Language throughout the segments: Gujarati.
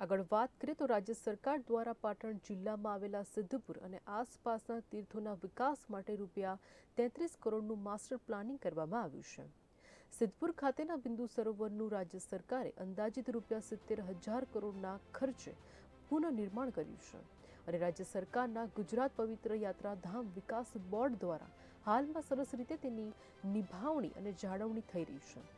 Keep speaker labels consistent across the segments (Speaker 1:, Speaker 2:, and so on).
Speaker 1: આગળ વાત કરીએ તો રાજ્ય સરકાર દ્વારા પાટણ જિલ્લામાં આવેલા સિદ્ધપુર અને આસપાસના તીર્થોના વિકાસ માટે રૂપિયા તેત્રીસ કરોડનું માસ્ટર પ્લાનિંગ કરવામાં આવ્યું છે. સિદ્ધપુર ખાતેના બિંદુ સરોવરનું રાજ્ય સરકારે અંદાજિત રૂપિયા સિત્તેર હજાર કરોડના ખર્ચે પુનઃનિર્માણ કર્યું છે અને રાજ્ય સરકારના ગુજરાત પવિત્ર યાત્રાધામ વિકાસ બોર્ડ દ્વારા હાલમાં સરસ રીતે તેની નિભાવણી અને જાળવણી થઈ રહી છે.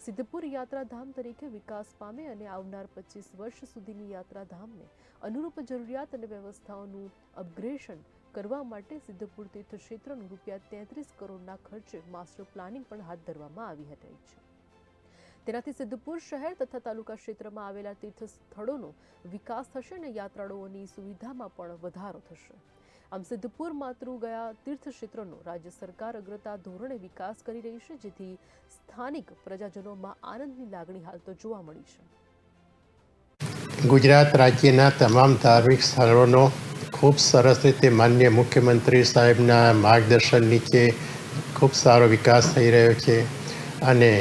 Speaker 1: સિદ્ધપુર યાત્રાધામ તરીકે વિકાસ પામે અને આવનાર પચીસ વર્ષ સુધીની યાત્રાધામને અનુરૂપ જરૂરિયાત અને વ્યવસ્થાઓનું અપગ્રેશન કરવા માટે સિદ્ધપુર તીર્થ ક્ષેત્રનું રૂપિયા તેત્રીસ કરોડના ખર્ચે માસ્ટર પ્લાનિંગ પણ હાથ ધરવામાં આવી હતી છે તેનાથી સિદ્ધપુર શહેર તથા તાલુકા ક્ષેત્રમાં આવેલા તીર્થ સ્થળોનો વિકાસ થશે અને યાત્રાળુઓની સુવિધામાં પણ વધારો થશે. આમ સિદ્ધપુર માતૃ ગયા તીર્થ ક્ષેત્રનો રાજ્ય સરકાર અગ્રતા ધોરણે વિકાસ કરી રહી છે, જેથી સ્થાનિક પ્રજાજનોમાં આનંદની લાગણી હાલ તો જોવા મળી છે.
Speaker 2: ગુજરાત રાજ્યના તમામ ધાર્મિક સ્થળોનો ખૂબ સરસ રીતે માન્ય મુખ્યમંત્રી સાહેબના માર્ગદર્શન નીચે ખૂબ સારો વિકાસ થઈ રહ્યો છે અને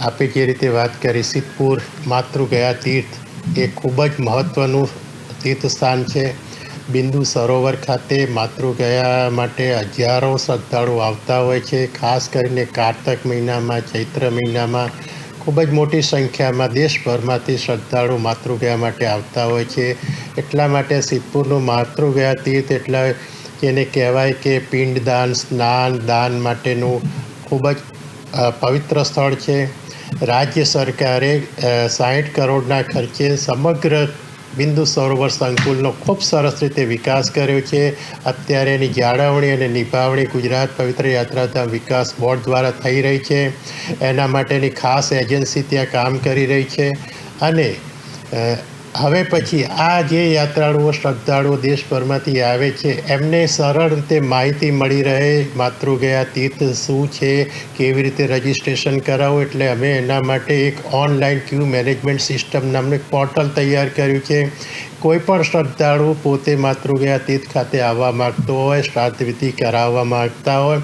Speaker 2: આપે જે રીતે વાત કરી, સિદ્ધપુર માતૃ ગયા તીર્થ એ ખૂબ જ મહત્ત્વનું તીર્થ સ્થાન છે. બિંદુ સરોવર ખાતે માતૃગયા માટે હજારો શ્રદ્ધાળુ આવતા હોય છે. ખાસ કરીને કારતક મહિનામાં, ચૈત્ર મહિનામાં ખૂબ જ મોટી સંખ્યામાં દેશભરમાંથી શ્રદ્ધાળુ માતૃગયા માટે આવતા હોય છે. એટલા માટે સિદ્ધપુરનું માતૃગયા તીર્થ એટલે એને કહેવાય કે પિંડદાન, સ્નાન, દાન માટેનું ખૂબ જ પવિત્ર સ્થળ છે. રાજ્ય સરકારે સાહીઠ કરોડના ખર્ચે સમગ્ર બિંદુ સરોવર સંકુલનો ખૂબ સરસ રીતે વિકાસ કર્યો છે. અત્યારે એની જાળવણી અને નિભાવણી ગુજરાત પવિત્ર યાત્રાધામ વિકાસ બોર્ડ દ્વારા થઈ રહી છે. એના માટેની ખાસ એજન્સી ત્યાં કામ કરી રહી છે. અને હવે પછી આ જે યાત્રાળુઓ, શ્રદ્ધાળુઓ દેશભરમાંથી આવે છે, એમને સરળ રીતે માહિતી મળી રહે, માતૃગયા તીર્થ શું છે, કેવી રીતે રજિસ્ટ્રેશન કરાવવું એટલે અમે એના માટે એક ઓનલાઈન ક્યુ મેનેજમેન્ટ સિસ્ટમ નામનું એક પોર્ટલ તૈયાર કર્યું છે. કોઈપણ શ્રદ્ધાળુ પોતે માતૃગયા તીર્થ ખાતે આવવા માગતો હોય, શ્રાદ્ધ કરાવવા માગતા હોય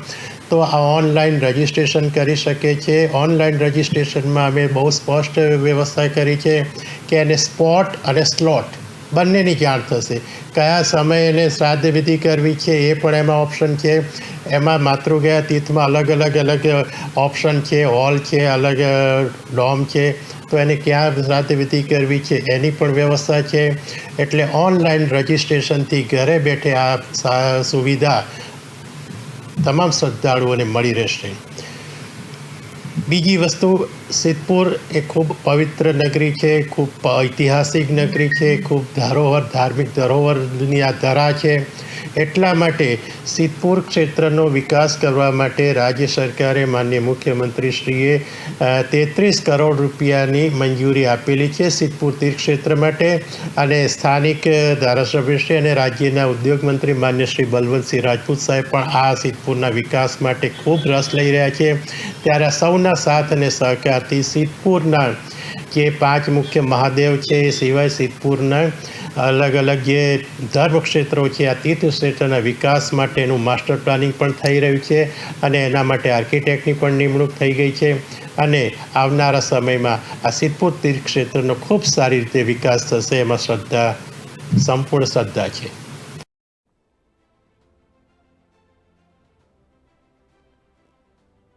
Speaker 2: તો આ ઓનલાઈન રજિસ્ટ્રેશન કરી શકે છે. ઓનલાઈન રજિસ્ટ્રેશનમાં અમે બહુ સ્પષ્ટ વ્યવસ્થા કરી છે કે એને સ્પોટ અને સ્લોટ બંનેની જાણ થશે. કયા સમયે એને શ્રાદ્ધ વિધિ કરવી છે એ પણ એમાં ઓપ્શન છે. એમાં માતૃગયા તીર્થમાં અલગ અલગ અલગ ઓપ્શન છે. હોલ છે, અલગ ડોમ છે. તો એને ક્યાં શ્રાદ્ધ વિધિ કરવી છે એની પણ વ્યવસ્થા છે. એટલે ઓનલાઈન રજિસ્ટ્રેશનથી ઘરે બેઠે આ સુવિધા તમામ શ્રદ્ધાળુઓને મળી રહેશે. બીજી વસ્તુ, સિદ્ધપુર એ ખૂબ પવિત્ર નગરી છે, ખૂબ ઐતિહાસિક નગરી છે, ખૂબ ધરોહર, ધાર્મિક ધરોહરની આ ધરા છે. એટલા માટે સિદ્ધપુર ક્ષેત્રનો વિકાસ કરવા માટે રાજ્ય સરકારે માન્ય મુખ્યમંત્રીશ્રીએ તેત્રીસ કરોડ રૂપિયાની મંજૂરી આપેલી છે સિદ્ધપુર તીર્થ ક્ષેત્ર માટે. અને સ્થાનિક ધારાસભ્યશ્રી અને રાજ્યના ઉદ્યોગ મંત્રી માન્ય શ્રી બલવંતસિંહ રાજપૂત સાહેબ પણ આ સિદ્ધપુરના વિકાસ માટે ખૂબ રસ લઈ રહ્યા છે. ત્યારે સૌના સાથ અને સહકારથી સિદ્ધપુરના જે પાંચ મુખ્ય મહાદેવ છે એ સિવાય સિદ્ધપુરના અલગ અલગ જે ધર્મ ક્ષેત્રો છે, આ તીર્થ ક્ષેત્રના વિકાસ માટેનું માસ્ટર પ્લાનિંગ પણ થઈ રહ્યું છે અને એના માટે આર્કિટેક્ટની પણ નિમણૂક થઈ ગઈ છે અને આવનારા સમયમાં આ સિદ્ધપુર તીર્થ ક્ષેત્રનો ખૂબ સારી રીતે વિકાસ થશે, એમાં શ્રદ્ધા, સંપૂર્ણ શ્રદ્ધા છે.